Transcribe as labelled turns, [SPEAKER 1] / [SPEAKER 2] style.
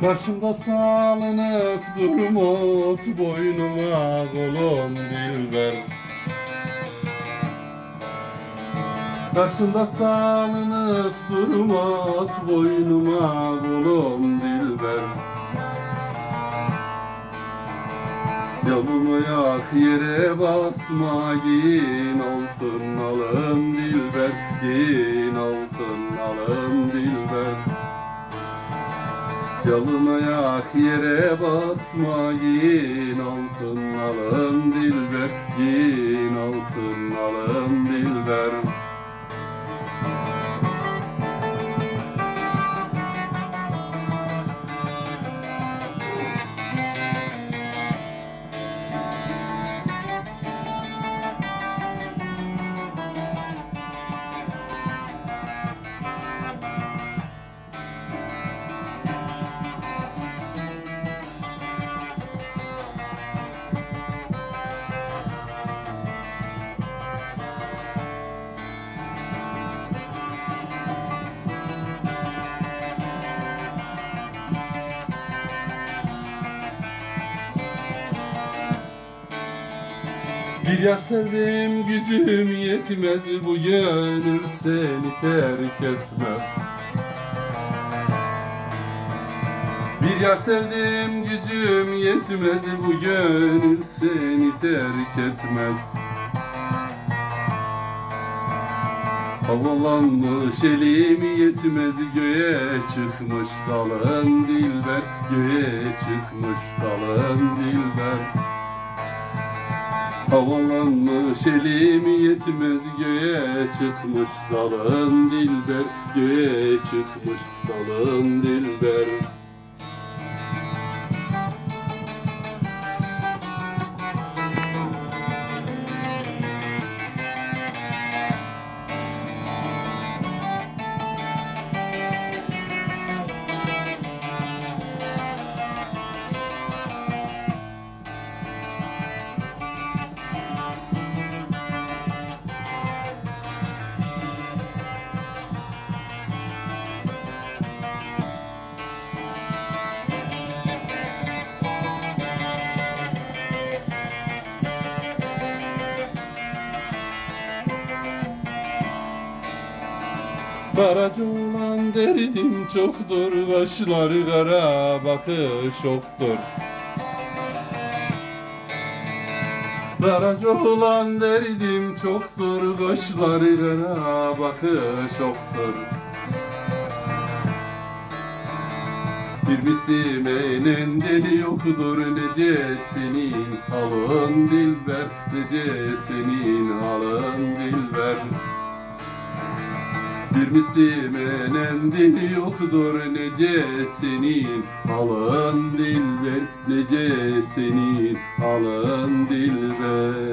[SPEAKER 1] Karşımda salınıp durmaz boynuma kolum dilber Karşımda salınıp durmaz boynuma kolum dilber Yolunu yak yere basma giyin altın alın dilber Giyin altın alın dilber Yoluna yak yere basma giyin altın alın dilber Giyin altın alın dilber Bir yar sevdim gücüm yetmez bu gönül seni terk etmez. Bir yar sevdim gücüm yetmez bu gönül seni terk etmez. Havalanmış elim yetmez göğe çıkmış dalın dilber Göğe çıkmış dalın dilber Havalanmış elim yetmez göğe çıkmış dalın dilber Göğe çıkmış dalın dilber Karaca olan derdim çoktur Kaşları kara bakış yoktur. Karaca olan derdim çoktur Kaşları kara bakış yoktur. Bir mislimenin deli yoktur Nece senin halın dilber Nece senin halın dilber bir mislimenin dili yoktur nece senin alın dilber Nece senin alın dilber